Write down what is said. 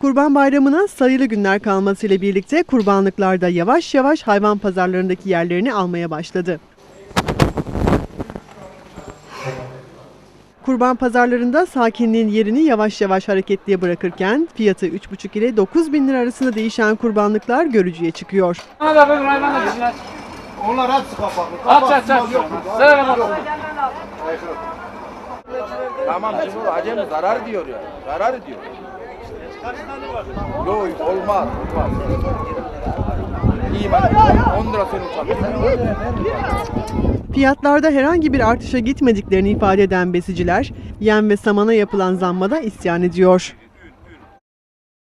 Kurban Bayramı'na sayılı günler kalmasıyla birlikte kurbanlıklar da yavaş yavaş hayvan pazarlarındaki yerlerini almaya başladı. Kurban pazarlarında sakinliğin yerini yavaş yavaş hareketliye bırakırken fiyatı 3,5 ile 9 bin lira arasında değişen kurbanlıklar görücüye çıkıyor. Onlar hepsi kapaklı. Aç aç aç. Bakalım. Tamam zarar diyor ya. Zarar diyor. Yok olmaz. Olmaz. İyi bak 10 lira senin. Fiyatlarda herhangi bir artışa gitmediklerini ifade eden besiciler, yem ve samana yapılan zammada isyan ediyor.